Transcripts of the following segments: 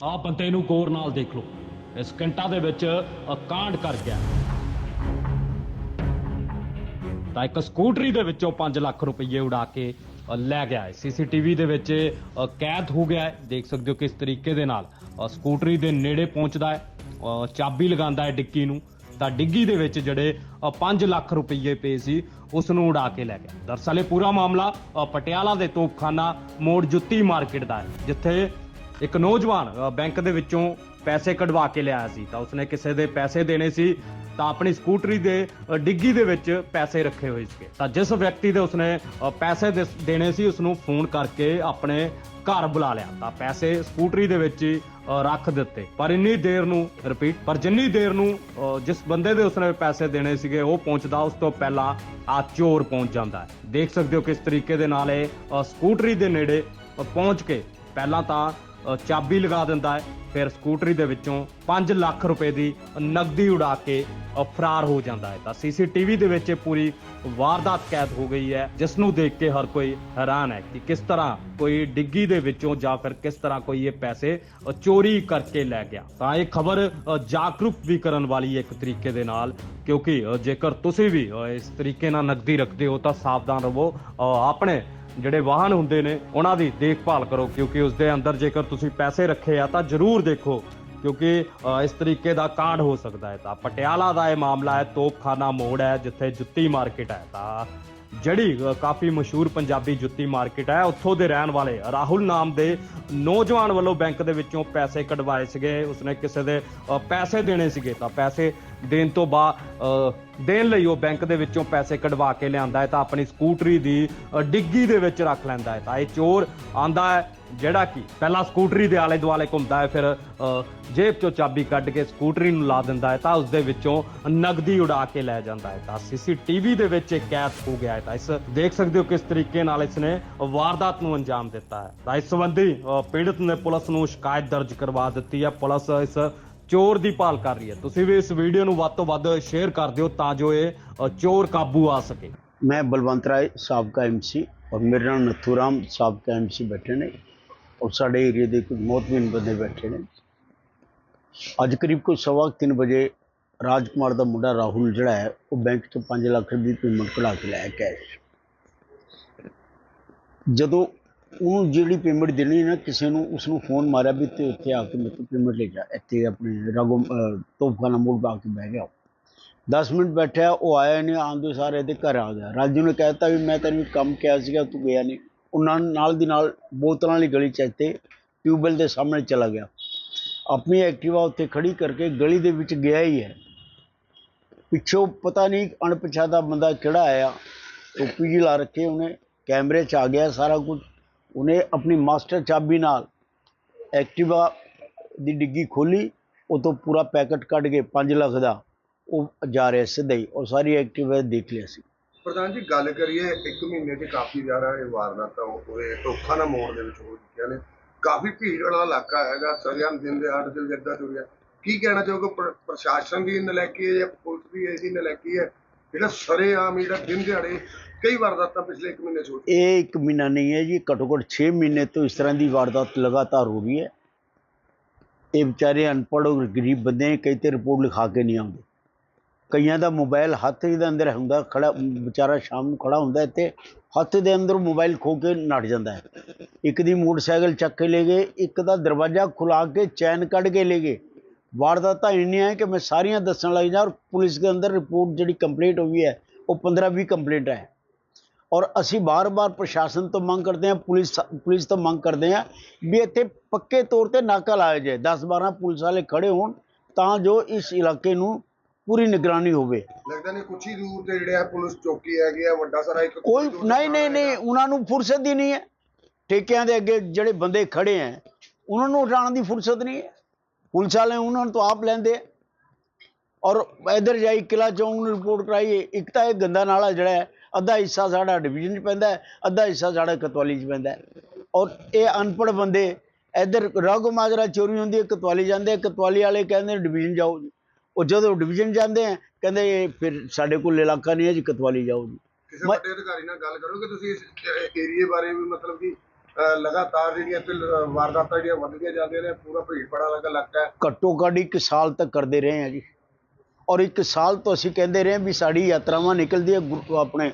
ਆ ਬੰਦੇ ਨੂੰ ਗੌਰ ਨਾਲ ਦੇਖ ਲਓ। ਇਸ ਘੰਟਾ ਦੇ ਵਿੱਚ ਕਾਂਡ ਕਰ ਗਿਆ। ਤਾਂ ਇੱਕ ਸਕੂਟਰੀ ਦੇ ਵਿੱਚੋਂ 5 ਲੱਖ ਰੁਪਏ ਉਡਾ ਕੇ ਲੈ ਗਿਆ ਹੈ। ਸੀਸੀਟੀਵੀ ਦੇ ਵਿੱਚ ਕੈਦ ਹੋ ਗਿਆ ਹੈ। ਦੇਖ ਸਕਦੇ ਹੋ ਕਿਸ ਤਰੀਕੇ ਦੇ ਨਾਲ ਸਕੂਟਰੀ ਦੇ ਨੇੜੇ ਪਹੁੰਚਦਾ ਹੈ ਅ, ਚਾਬੀ ਲਗਾਉਂਦਾ ਹੈ ਡਿੱਕੀ ਨੂੰ। ਤਾਂ ਡਿੱਗੀ ਦੇ ਵਿੱਚ ਜਿਹੜੇ 5 ਲੱਖ ਰੁਪਏ ਪਏ ਸੀ ਉਸ ਨੂੰ ਉਡਾ ਕੇ ਲੈ ਗਿਆ। ਦਰਅਸਲ ਇਹ ਪੂਰਾ ਮਾਮਲਾ ਪਟਿਆਲਾ ਦੇ ਤੋਪਖਾਨਾ ਮੋੜ ਜੁੱਤੀ ਮਾਰਕੀਟ ਦਾ ਹੈ ਜਿੱਥੇ ਇੱਕ ਨੌਜਵਾਨ ਬੈਂਕ ਦੇ ਵਿੱਚੋਂ ਪੈਸੇ ਕਢਵਾ ਕੇ ਲਿਆਇਆ ਸੀ, ਤਾਂ ਉਸਨੇ ਕਿਸੇ ਦੇ ਪੈਸੇ ਦੇਣੇ ਸੀ, ਤਾਂ ਆਪਣੀ ਸਕੂਟਰੀ ਦੇ ਡਿੱਗੀ ਦੇ ਵਿੱਚ ਪੈਸੇ ਰੱਖੇ ਹੋਏ ਸੀਗੇ। ਤਾਂ ਜਿਸ ਵਿਅਕਤੀ ਦੇ ਉਸਨੇ ਪੈਸੇ ਦੇ- ਦੇਣੇ ਸੀ ਉਸ ਨੂੰ ਫੋਨ ਕਰਕੇ ਆਪਣੇ ਘਰ ਬੁਲਾ ਲਿਆ, ਤਾਂ ਪੈਸੇ ਸਕੂਟਰੀ ਦੇ ਵਿੱਚ ਹੀ ਰੱਖ ਦਿੱਤੇ। ਪਰ ਇੰਨੀ ਦੇਰ ਨੂੰ ਰਿਪੀਟ ਪਰ ਜਿੰਨੀ ਦੇਰ ਨੂੰ ਜਿਸ ਬੰਦੇ ਦੇ ਉਸਨੇ ਪੈਸੇ ਦੇਣੇ ਸੀਗੇ, ਉਹ ਪਹੁੰਚਦਾ, ਉਸ ਤੋਂ ਪਹਿਲਾਂ ਆ ਚੋਰ ਪਹੁੰਚ ਜਾਂਦਾ ਹੈ। ਦੇਖ ਸਕਦੇ ਹੋ ਕਿਸ ਤਰੀਕੇ ਦੇ ਨਾਲ ਇਹ ਸਕੂਟਰੀ ਦੇ ਨੇੜੇ ਪਹੁੰਚ ਕੇ, ਪਹਿਲਾਂ ਤਾਂ ਚਾਬੀ ਲਗਾ ਦਿੰਦਾ ਹੈ, ਫਿਰ ਸਕੂਟਰੀ ਦੇ ਵਿੱਚੋਂ 5 ਲੱਖ ਰੁਪਏ ਦੀ ਨਗਦੀ ਉਡਾ ਕੇ ਫਰਾਰ ਹੋ ਜਾਂਦਾ ਹੈ। ਤਾਂ ਸੀਸੀਟੀਵੀ ਦੇ ਵਿੱਚ ਇਹ ਪੂਰੀ ਵਾਰਦਾਤ ਕੈਦ ਹੋ ਗਈ ਹੈ, ਜਿਸ ਨੂੰ ਦੇਖ ਕੇ ਹਰ ਕੋਈ ਹੈਰਾਨ ਹੈ ਕਿ ਕਿਸ ਤਰ੍ਹਾਂ ਕੋਈ ਡਿੱਗੀ ਦੇ ਵਿੱਚੋਂ ਜਾਂ ਫਿਰ ਕਿਸ ਤਰ੍ਹਾਂ ਕੋਈ ਇਹ ਪੈਸੇ ਚੋਰੀ ਕਰਕੇ ਲੈ ਗਿਆ। ਤਾਂ ਇਹ ਖਬਰ ਜਾਗਰੂਕ ਵੀ ਕਰਨ ਵਾਲੀ ਹੈ ਇੱਕ ਤਰੀਕੇ ਦੇ ਨਾਲ, ਕਿਉਂਕਿ ਜੇਕਰ ਤੁਸੀਂ ਵੀ ਇਸ ਤਰੀਕੇ ਨਾਲ ਨਗਦੀ ਰੱਖਦੇ ਹੋ ਤਾਂ ਸਾਵਧਾਨ ਰਹੋ ਆਪਣੇ ਜਿਹੜੇ ਵਾਹਨ ਹੁੰਦੇ ਨੇ, ਉਹਨਾਂ ਦੀ ਦੇਖਭਾਲ ਕਰੋ, ਕਿਉਂਕਿ ਉਸ ਦੇ ਅੰਦਰ ਜੇਕਰ ਤੁਸੀਂ ਪੈਸੇ ਰੱਖੇ ਆ, ਤਾਂ ਜ਼ਰੂਰ ਦੇਖੋ, ਕਿਉਂਕਿ ਇਸ ਤਰੀਕੇ ਦਾ ਕਾਂਡ ਹੋ ਸਕਦਾ ਹੈ। ਤਾਂ ਪਟਿਆਲਾ ਦਾ ਇਹ ਮਾਮਲਾ ਹੈ, ਤੋਪਖਾਨਾ ਮੋੜ ਹੈ, ਜਿੱਥੇ ਜੁੱਤੀ ਮਾਰਕੀਟ ਹੈ। ਤਾਂ ਜਿਹੜੀ ਕਾਫੀ ਮਸ਼ਹੂਰ ਪੰਜਾਬੀ ਜੁੱਤੀ ਮਾਰਕੀਟ ਹੈ, ਉੱਥੋਂ ਦੇ ਰਹਿਣ ਵਾਲੇ ਰਾਹੁਲ ਨਾਮ ਦੇ ਨੌਜਵਾਨ ਵੱਲੋਂ ਬੈਂਕ ਦੇ ਵਿੱਚੋਂ ਪੈਸੇ ਕਢਵਾਏ ਸੀਗੇ, ਉਸਨੇ ਕਿਸੇ ਦੇ ਪੈਸੇ ਦੇਣੇ ਸੀਗੇ, ਤਾਂ ਪੈਸੇ ਦੇਣ ਤੋਂ ਬਾਅਦ ਦੇਣ ਲਈ ਉਹ ਬੈਂਕ ਦੇ ਵਿੱਚੋਂ ਪੈਸੇ ਕਢਵਾ ਕੇ ਲਿਆਂਦਾ ਹੈ, ਤਾਂ ਆਪਣੀ ਸਕੂਟਰੀ ਦੀ ਡਿੱਗੀ ਦੇ ਵਿੱਚ ਰੱਖ ਲੈਂਦਾ ਹੈ, ਤਾਂ ਇਹ ਚੋਰ ਆਂਦਾ ਹੈ, ਜਿਹੜਾ ਕਿ ਪਹਿਲਾਂ ਸਕੂਟਰੀ ਦੇ ਆਲੇ ਦੁਆਲੇ ਘੁੰਮਦਾ ਹੈ, ਫਿਰ ਜੇਬ ਚੋਂ ਚਾਬੀ ਕੱਢ ਕੇ ਸਕੂਟਰੀ ਨੂੰ ਲਾ ਦਿੰਦਾ ਹੈ, ਤਾਂ ਉਸ ਦੇ ਵਿੱਚੋਂ ਨਗਦੀ ਉਡਾ ਕੇ ਲੈ ਜਾਂਦਾ ਹੈ, ਤਾਂ ਸੀਸੀਟੀਵੀ ਦੇ ਵਿੱਚ ਇਹ ਕੈਦ ਹੋ ਗਿਆ ਹੈ ਤਾਂ ਇਸ ਦੇਖ ਸਕਦੇ ਹੋ ਕਿਸ ਤਰੀਕੇ ਨਾਲ ਇਸ ਨੇ ਵਾਰਦਾਤ ਨੂੰ ਅੰਜਾਮ ਦਿੱਤਾ ਹੈ। ਤਾਂ ਇਸ ਸੰਬੰਧੀ ਪੀੜਤ ਨੇ ਪੁਲਿਸ ਨੂੰ ਸ਼ਿਕਾਇਤ ਦਰਜ ਕਰਵਾ ਦਿੱਤੀ ਹੈ। ਪੁਲਿਸ ਇਸ ਚੋਰ ਦੀ ਭਾਲ ਕਰ ਰਹੀ ਹੈ। ਤੁਸੀਂ ਵੀ ਇਸ ਵੀਡੀਓ ਨੂੰ ਵੱਧ ਤੋਂ ਵੱਧ ਸ਼ੇਅਰ ਕਰ ਦਿਓ ਤਾਂ ਜੋ ਇਹ ਚੋਰ ਕਾਬੂ ਆ ਸਕੇ। ਮੈਂ ਬਲਵੰਤ ਰਾਏ, ਸਾਬਕਾ ਐਮਸੀ ਔਰ ਮੇਰੇ ਨਾਲ ਨੱਥੂ ਰਾਮ, ਸਾਬਕਾ ਐਮਸੀ ਬੈਠੇ ਨੇ ਔਰ ਸਾਡੇ ਏਰੀਆ ਦੇ ਕੁਝ ਮੋਤਬੀਨ ਬੰਦੇ ਬੈਠੇ ਨੇ। ਅੱਜ ਕਰੀਬ ਕੋਈ ਸਵਾ ਕੁ ਵਜੇ ਰਾਜ ਕੁਮਾਰ ਦਾ ਮੁੰਡਾ ਰਾਹੁਲ ਜਿਹੜਾ ਹੈ ਉਹ ਬੈਂਕ ਤੋਂ 5 ਲੱਖ ਰੁਪਏ ਦੀ ਪੇਮੈਂਟ ਕਢਾ ਕੇ ਲਾਇਆ ਕੈਸ਼ ਜਦੋਂ ਉਹਨੂੰ ਜਿਹੜੀ ਪੇਮੈਂਟ ਦੇਣੀ ਨਾ ਕਿਸੇ ਨੂੰ ਉਸ ਨੂੰ ਫੋਨ ਮਾਰਿਆ ਵੀ ਤੇ ਉੱਥੇ ਆ ਕੇ ਮੇਰੇ ਪੇਮੈਂਟ ਲੈ ਜਾ। ਇੱਥੇ ਆਪਣੇ ਰਾਗੋ ਅਹ, ਤੋਪਖਾਨਾ ਮੋੜ ਪਾ ਕੇ ਬਹਿ ਗਿਆ 10 ਮਿੰਟ ਬੈਠਿਆ ਉਹ ਆਇਆ ਨਹੀਂ ਆਉਂਦੇ ਸਾਰੇ ਇਹਦੇ ਘਰ ਆ ਗਿਆ। ਰਾਜੂ ਨੇ ਕਹਿਤਾ ਵੀ ਮੈਂ ਤੈਨੂੰ ਕੰਮ ਕਿਹਾ ਸੀਗਾ ਤੂੰ ਗਿਆ ਨਹੀਂ। ਉਹਨਾਂ ਨਾਲ ਦੀ ਨਾਲ ਬੋਤਲਾਂ ਵਾਲੀ ਗਲੀ ਚ ਇੱਥੇ ਟਿਊਬਵੈਲ ਦੇ ਸਾਹਮਣੇ ਚਲਾ ਗਿਆ। ਆਪਣੀ ਐਕਟਿਵਾ ਉੱਥੇ ਖੜੀ ਕਰਕੇ ਗਲੀ ਦੇ ਵਿੱਚ ਗਿਆ ਹੀ ਹੈ। ਪਿੱਛੋਂ ਪਤਾ ਨਹੀਂ ਅਣਪਛਾਤਾ ਬੰਦਾ ਕਿਹੜਾ ਆਇਆ, ਟੋਪੀ ਜੀ ਲਾ ਰੱਖੀ ਉਹਨੇ, ਕੈਮਰੇ 'ਚ ਆ ਗਿਆ ਸਾਰਾ ਕੁਝ। ਉਹਨੇ ਆਪਣੀ ਮਾਸਟਰ ਚਾਬੀ ਨਾਲ ਐਕਟਿਵਾ ਦੀ ਡਿੱਗੀ ਖੋਲੀ ਉਹ ਤੋਂ ਪੂਰਾ ਪੈਕਟ ਕੱਢ ਕੇ 5 ਲੱਖ ਦਾ ਉਹ ਜਾ ਰਿਹਾ ਸਿੱਧਾ ਹੀ, ਉਹ ਸਾਰੀ ਐਕਟਿਵਾ ਦੇਖ ਲਿਆ ਸੀ। ਪ੍ਰਧਾਨ ਜੀ, ਗੱਲ ਕਰੀਏ, ਇੱਕ ਮਹੀਨੇ 'ਚ ਕਾਫੀ ਜ਼ਿਆਦਾ ਇਹ ਵਾਰਦਾਤਾਂ ਹੋਏ ਟੋਖਾ ਨਾ ਮੋੜ ਦੇ ਵਿੱਚ ਹੋ ਚੁੱਕੀਆਂ ਨੇ। ਕਾਫੀ ਭੀੜ ਵਾਲਾ ਇਲਾਕਾ ਹੈਗਾ ਸਰਿਆਮ ਦਿਨ ਦੇ ਹੱਟ ਦਿਲ ਜੱਦਾ ਚੁਰਿਆ ਕੀ ਕਹਿਣਾ ਚਾਹੋਗੇ? ਪ੍ਰਸ਼ਾਸਨ ਦੀ ਨਲਾਇਕੀ ਹੈ ਜਾਂ ਪੁਲਿਸ ਦੀ ਇਹਦੀ ਨਲਾਇਕੀ ਹੈ? ਜਿਹੜਾ ਸਰੇਆਮ ਜਿਹੜਾ ਦਿਨ ਦਿਹਾੜੇ ਕਈ ਵਾਰਦਾਤਾਂ ਪਿਛਲੇ ਇੱਕ ਮਹੀਨੇ 'ਚ ਹੋ ਇਹ ਇੱਕ ਮਹੀਨਾ ਨਹੀਂ ਹੈ ਜੀ ਘੱਟੋ ਘੱਟ 6 ਮਹੀਨੇ ਤੋਂ ਇਸ ਤਰ੍ਹਾਂ ਦੀ ਵਾਰਦਾਤ ਲਗਾਤਾਰ ਹੋ ਰਹੀ ਹੈ। ਇਹ ਵਿਚਾਰੇ ਅਨਪੜ੍ਹ ਔਰ ਗਰੀਬ ਬੰਦੇ ਕਈ ਤੇ ਰਿਪੋਰਟ ਲਿਖਾ ਕੇ ਨਹੀਂ ਆਉਂਦੇ। ਕਈਆਂ ਦਾ ਮੋਬਾਈਲ ਹੱਥ ਦੇ ਅੰਦਰ ਹੁੰਦਾ, ਖੜਾ, ਵਿਚਾਰਾ ਸ਼ਾਮ ਨੂੰ ਖੜਾ ਹੁੰਦਾ ਤੇ ਹੱਥ ਦੇ ਅੰਦਰ ਮੋਬਾਈਲ ਖੋ ਕੇ ਨੱਟ ਜਾਂਦਾ ਹੈ। ਇੱਕ ਦੀ ਮੋਟਰਸਾਈਕਲ ਚੱਕ ਕੇ ਲੈ ਗਏ, ਇੱਕ ਦਾ ਦਰਵਾਜ਼ਾ ਖੁਲਾ ਕੇ ਚੈਨ ਕੱਢ ਕੇ ਲੈ ਗਏ। ਵਾਰਦਾਤਾਂ ਇੰਨੀਆਂ ਹੈ ਕਿ ਮੈਂ ਸਾਰੀਆਂ ਦੱਸਣ ਲੱਗ ਜਾ ਔਰ ਪੁਲਿਸ ਦੇ ਅੰਦਰ ਰਿਪੋਰਟ ਜਿਹੜੀ ਕੰਪਲੀਟ ਹੋਈ ਹੈ ਉਹ 15 20 ਕੰਪਲੀਟ ਹੈ। ਔਰ ਅਸੀਂ ਬਾਰ-ਬਾਰ ਪ੍ਰਸ਼ਾਸਨ ਤੋਂ ਮੰਗ ਕਰਦੇ ਹਾਂ ਪੁਲਿਸ ਪੁਲਿਸ ਤੋਂ ਮੰਗ ਕਰਦੇ ਹਾਂ ਵੀ ਇੱਥੇ ਪੱਕੇ ਤੌਰ ਤੇ ਨਾਕਾ ਲਾਇਆ ਜਾਏ। 10-12 ਪੁਲਿਸ ਵਾਲੇ ਖੜੇ ਹੋਣ ਤਾਂ ਜੋ ਇਸ ਇਲਾਕੇ ਨੂੰ ਪੂਰੀ ਨਿਗਰਾਨੀ ਹੋਵੇ। ਲੱਗਦਾ ਨਹੀਂ ਕੁਛ ਹੀ ਦੂਰ ਤੇ ਜਿਹੜੇ ਆ ਪੁਲਿਸ ਚੌਕੀ ਹੈਗੀ ਆ ਵੱਡਾ ਸਾਰਾ ਇੱਕ ਕੋਈ ਨਹੀਂ ਨਹੀਂ ਨਹੀਂ। ਉਹਨਾਂ ਨੂੰ ਫੁਰਸਤ ਹੀ ਨਹੀਂ ਹੈ। ਠੇਕਿਆਂ ਦੇ ਅੱਗੇ ਜਿਹੜੇ ਬੰਦੇ ਖੜੇ ਹੈ ਉਹਨਾਂ ਨੂੰ ਉਠਾਉਣ ਦੀ ਫੁਰਸਤ ਨਹੀਂ ਹੈ। ਪੁਲਿਸ ਵਾਲੇ ਉਹਨਾਂ ਨੂੰ ਤਾਂ ਆਪ ਲੈਂਦੇ ਹੈ ਔਰ ਇਧਰ ਜਾਈ ਕਿਲਾ ਚੌਂਕ ਨੂੰ ਰਿਪੋਰਟ ਕਰਾਈਏ ਇੱਕ ਤਾਂ ਇਹ ਗੰਦਾ ਨਾਲਾ ਜਿਹੜਾ ਹੈ ਅੱਧਾ ਹਿੱਸਾ ਸਾਡਾ ਡਿਵੀਜ਼ਨ 'ਚ ਪੈਂਦਾ ਹੈ ਅੱਧਾ ਹਿੱਸਾ ਸਾਡਾ ਕਤਵਾਲੀ 'ਚ ਪੈਂਦਾ ਹੈ ਔਰ ਇਹ ਅਨਪੜ੍ਹ ਬੰਦੇ ਇਧਰ ਰਾਗੋ ਮਾਜਰਾ ਚੋਰੀ ਹੁੰਦੀ ਹੈ ਕਤਵਾਲੀ ਜਾਂਦੇ ਕਤਵਾਲੀ ਵਾਲੇ ਕਹਿੰਦੇ ਡਿਵੀਜ਼ਨ ਜਾਓ ਜੀ ਉਹ ਜਦੋਂ ਡਿਵੀਜ਼ਨ ਜਾਂਦੇ ਆ ਕਹਿੰਦੇ ਫਿਰ ਸਾਡੇ ਕੋਲ ਇਲਾਕਾ ਨਹੀਂ ਹੈ ਜੀ ਕਤਵਾਲੀ ਜਾਓ ਜੀ ਕਿਸੇ ਵੱਡੇ ਅਧਿਕਾਰੀ ਨਾਲ ਗੱਲ ਕਰੋਗੇ ਤੁਸੀਂ ਇਸ ਏਰੀਏ ਬਾਰੇ ਵੀ ਮਤਲਬ ਕਿ ਲਗਾਤਾਰ ਜਿਹੜੀਆਂ ਇੱਥੇ ਵਾਰਦਾਤਾਂ ਜਿਹੜੀਆਂ ਵੱਧਦੀਆਂ ਜਾਂਦੀਆਂ ਨੇ, ਪੂਰਾ ਭੀੜ ਭੜਾ ਲੱਗਾ ਇਲਾਕਾ ਹੈ। ਘੱਟੋ ਘੱਟ ਇੱਕ ਸਾਲ ਤੱਕ ਕਰਦੇ ਰਹੇ ਹਾਂ ਜੀ। ਔਰ ਇੱਕ ਸਾਲ ਤੋਂ ਅਸੀਂ ਕਹਿੰਦੇ ਰਹੇ ਵੀ ਸਾਡੀ ਯਾਤਰਾਵਾਂ ਨਿਕਲਦੀ ਹੈ ਆਪਣੇ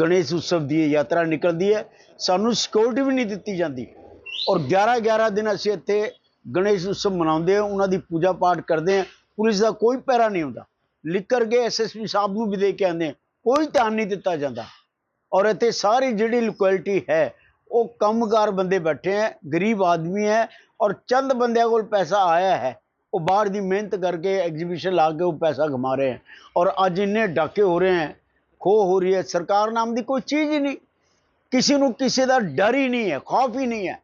ਗਣੇਸ਼ ਉਤਸਵ ਦੀ ਯਾਤਰਾ ਨਿਕਲਦੀ ਹੈ। ਸਾਨੂੰ ਸਿਕਿਉਰਿਟੀ ਵੀ ਨਹੀਂ ਦਿੱਤੀ ਜਾਂਦੀ। ਔਰ 11 11 ਦਿਨ ਅਸੀਂ ਇੱਥੇ ਗਣੇਸ਼ ਉਤਸਵ ਮਨਾਉਂਦੇ ਹਾਂ, ਉਹਨਾਂ ਦੀ ਪੂਜਾ ਪਾਠ ਕਰਦੇ ਹਾਂ। ਪੁਲਿਸ ਦਾ ਕੋਈ ਪਹਿਰਾ ਨਹੀਂ ਹੁੰਦਾ। ਲਿਖ ਕਰਕੇ ਐਸਐਸਪੀ ਸਾਹਿਬ ਨੂੰ ਵੀ ਦੇ ਕੇ ਆਉਂਦੇ ਕੋਈ ਧਿਆਨ ਨਹੀਂ ਦਿੱਤਾ ਜਾਂਦਾ। ਔਰ ਇੱਥੇ ਸਾਰੀ ਜਿਹੜੀ ਲੋਕੈਲਿਟੀ ਹੈ ਉਹ ਕੰਮਕਾਰ ਬੰਦੇ ਬੈਠੇ ਹੈ ਗਰੀਬ ਆਦਮੀ ਹੈ ਔਰ ਚੰਦ ਬੰਦਿਆਂ ਕੋਲ ਪੈਸਾ ਆਇਆ ਹੈ ਉਹ ਬਾਹਰ ਦੀ ਮਿਹਨਤ ਕਰਕੇ ਐਗਜ਼ੀਬਿਸ਼ਨ ਲਾ ਕੇ ਉਹ ਪੈਸਾ ਕਮਾ ਰਹੇ ਹੈ ਔਰ ਅੱਜ ਇੰਨੇ ਡਾਕੇ ਹੋ ਰਹੇ ਹੈ ਖੋਹ ਹੋ ਰਹੀ ਹੈ ਸਰਕਾਰ ਨਾਮ ਦੀ ਕੋਈ ਚੀਜ਼ ਹੀ ਨਹੀਂ। ਕਿਸੇ ਨੂੰ ਕਿਸੇ ਦਾ ਡਰ ਹੀ ਨਹੀਂ ਹੈ ਖੌਫ ਹੀ ਨਹੀਂ ਹੈ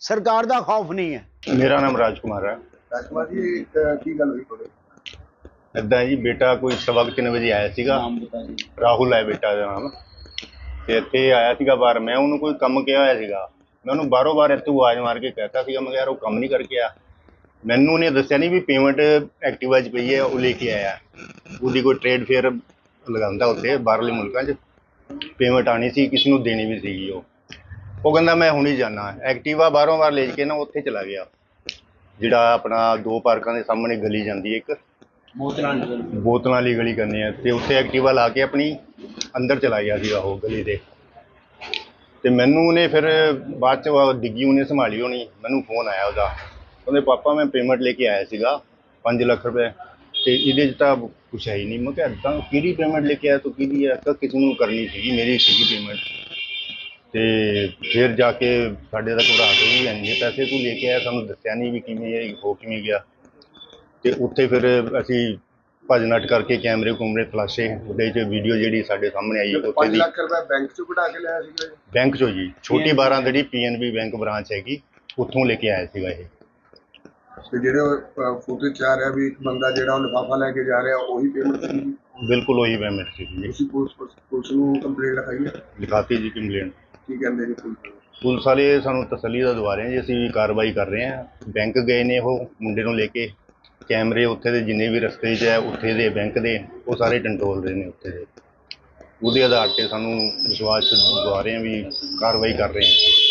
ਸਰਕਾਰ ਦਾ ਖੌਫ ਨਹੀਂ ਹੈ ਮੇਰਾ ਨਾਮ ਰਾਜ ਕੁਮਾਰ ਹੈ। ਰਾਜਕੁਮਾਰ ਜੀ ਕੀ ਗੱਲ ਹੋਈ ਤੁਹਾਡੇ? ਇੱਦਾਂ ਜੀ ਬੇਟਾ ਕੋਈ ਸਵਾ ਕੁ ਤਿੰਨ ਵਜੇ ਆਇਆ ਸੀਗਾ। ਰਾਹੁਲ ਹੈ ਬੇਟਾ ਦਾ ਨਾਮ। ਤੇ ਇੱਥੇ ਆਇਆ ਸੀਗਾ ਬਾਹਰ ਮੈਂ ਉਹਨੂੰ ਕੋਈ ਕੰਮ ਕਿਹਾ ਹੋਇਆ ਸੀਗਾ। ਮੈਂ ਉਹਨੂੰ ਬਾਹਰੋਂ ਬਾਹਰ ਇੱਥੋਂ ਆਵਾਜ਼ ਮਾਰ ਕੇ ਕਹਿਤਾ ਸੀਗਾ ਮੈਂ ਕਿਹਾ ਯਾਰ ਉਹ ਕੰਮ ਨਹੀਂ ਕਰਕੇ ਆ ਮੈਨੂੰ ਉਹਨੇ ਦੱਸਿਆ ਨਹੀਂ ਵੀ ਪੇਮੈਂਟ ਐਕਟਿਵਾ 'ਚ ਪਈ ਹੈ ਉਹ ਲੈ ਕੇ ਆਇਆ। ਉਹਦੀ ਕੋਈ ਟ੍ਰੇਡ ਫੇਅਰ ਲਗਾਉਂਦਾ ਉੱਥੇ ਬਾਹਰਲੇ ਮੁਲਕਾਂ 'ਚ। ਪੇਮੈਂਟ ਆਣੀ ਸੀ ਕਿਸ ਨੂੰ ਦੇਣੀ ਵੀ ਸੀਗੀ ਉਹ। ਉਹ ਕਹਿੰਦਾ ਮੈਂ ਹੁਣੀ ਜਾਣਾ ਐਕਟਿਵਾ ਬਾਹਰੋਂ ਬਾਹਰ ਲੈ ਕੇ ਨਾ ਉੱਥੇ ਚਲਾ ਗਿਆ। ਜਿਹੜਾ ਆਪਣਾ ਦੋ ਪਾਰਕਾਂ ਦੇ ਸਾਹਮਣੇ ਗਲੀ ਜਾਂਦੀ ਹੈ ਇੱਕ। ਬੋਤਲਾਂ ਵਾਲੀ ਗਲੀ ਕਰਨੀ ਹੈ ਤੇ ਉੱਥੇ ਐਕਟਿਵਾ ਲਾ ਕੇ ਆਪਣੀ ਅੰਦਰ ਚਲਾ ਗਿਆ ਸੀਗਾ ਉਹ ਗਲੀ ਦੇ। ਤੇ ਮੈਨੂੰ ਉਹਨੇ ਫਿਰ ਬਾਅਦ ਚ ਉਹ ਡਿੱਗੀ, ਉਹਨੇ ਸੰਭਾਲੀ ਹੋਣੀ। ਮੈਨੂੰ ਫੋਨ ਆਇਆ ਉਹਦਾ। ਕਹਿੰਦੇ ਪਾਪਾ ਮੈਂ ਪੇਮੈਂਟ ਲੈ ਕੇ ਆਇਆ ਸੀਗਾ 5 ਲੱਖ ਰੁਪਏ। ਤੇ ਇਹਦੇ 'ਚ ਤਾਂ ਕੁਛ ਹੈ ਹੀ ਨਹੀਂ। ਮੈਂ ਕਿਹਾ ਏਦਾਂ ਕਿਹੜੀ ਪੇਮੈਂਟ ਲੈ ਕੇ ਆਇਆ, ਤੂੰ ਕਿਹਦੀ ਹੈ? ਤਾਂ ਕਿਸੇ ਨੂੰ ਕਰਨੀ ਸੀਗੀ, ਮੇਰੀ ਸੀਗੀ ਪੇਮੈਂਟ ਤੇ ਫਿਰ ਜਾ ਕੇ ਸਾਡੇ ਦਾ ਘਬਰਾਹਟ ਹੋਈ ਇੰਨੇ ਪੈਸੇ ਤੂੰ ਲੈ ਕੇ ਆਇਆ, ਸਾਨੂੰ ਦੱਸਿਆ ਨਹੀਂ ਵੀ ਕਿਵੇਂ ਇਹ ਹੋ ਕਿਵੇਂ ਗਿਆ। ਤੇ ਉੱਥੇ ਫਿਰ ਅਸੀਂ ਭੱਜ ਨੱਠ ਕਰਕੇ ਕੈਮਰੇ ਕੁਮਰੇ ਤਲਾਸ਼ੇ ਉਹਦੇ 'ਚ ਵੀਡੀਓ ਜਿਹੜੀ ਸਾਡੇ ਸਾਹਮਣੇ ਆਈ ਉੱਥੇ 5 ਦੀ ਲੱਖ ਰੁਪਏ ਬੈਂਕ ਚੋਂ ਕਢਾ ਕੇ ਲਿਆਇਆ ਸੀਗਾ ਜੀ। ਬੈਂਕ ਚੋਂ ਜੀ ਛੋਟੀ ਬਾਰਾਂ ਜਿਹੜੀ ਪੀਐਨਬੀ ਬੈਂਕ ਬ੍ਰਾਂਚ ਹੈਗੀ ਉੱਥੋਂ ਲੈ ਕੇ ਆਇਆ ਸੀਗਾ ਇਹ। ਤੇ ਜਿਹੜੇ ਫੋਟੋ ਚ ਆ ਰਿਹਾ ਵੀ ਇੱਕ ਬੰਦਾ ਜਿਹੜਾ ਉਹ ਲਿਫਾਫਾ ਲੈ ਕੇ ਜਾ ਰਿਹਾ ਉਹੀ ਪੇਮੈਂਟ ਸੀ ਬਿਲਕੁਲ ਉਹੀ ਪੇਮੈਂਟ ਸੀ ਜੀ। ਤੁਸੀਂ ਪੁਲਿਸ ਪੁਲਿਸ ਨੂੰ ਕੰਪਲੇਂਟ ਲਿਖਾਈ ਹੈ? ਲਿਖਾਤੀ ਜੀ ਕੰਪਲੇਂਟ ਕੀ ਕਹਿੰਦੇ ਜੀ ਪੁਲਿਸ ਪੁਲਿਸ ਵਾਲੇ ਸਾਨੂੰ ਤਸੱਲੀ ਦਾ ਦਵਾ ਰਹੇ ਆ ਜੀ ਅਸੀਂ ਵੀ ਕਾਰਵਾਈ ਕਰ ਰਹੇ ਹਾਂ। ਬੈਂਕ ਗਏ ਨੇ ਉਹ ਮੁੰਡੇ ਨੂੰ ਲੈ ਕੇ। ਕੈਮਰੇ ਉੱਥੇ ਦੇ ਜਿੰਨੇ ਵੀ ਰਸਤੇ 'ਚ ਹੈ, ਉੱਥੇ ਦੇ ਬੈਂਕ ਦੇ, ਉਹ ਸਾਰੇ ਕੰਟਰੋਲ ਰਹੇ ਨੇ ਉੱਥੇ ਦੇ। ਉਹਦੇ ਆਧਾਰ ਤੇ ਸਾਨੂੰ ਵਿਸ਼ਵਾਸ ਦਵਾ ਰਹੇ ਹਾਂ ਵੀ ਕਾਰਵਾਈ ਕਰ ਰਹੇ ਹਾਂ।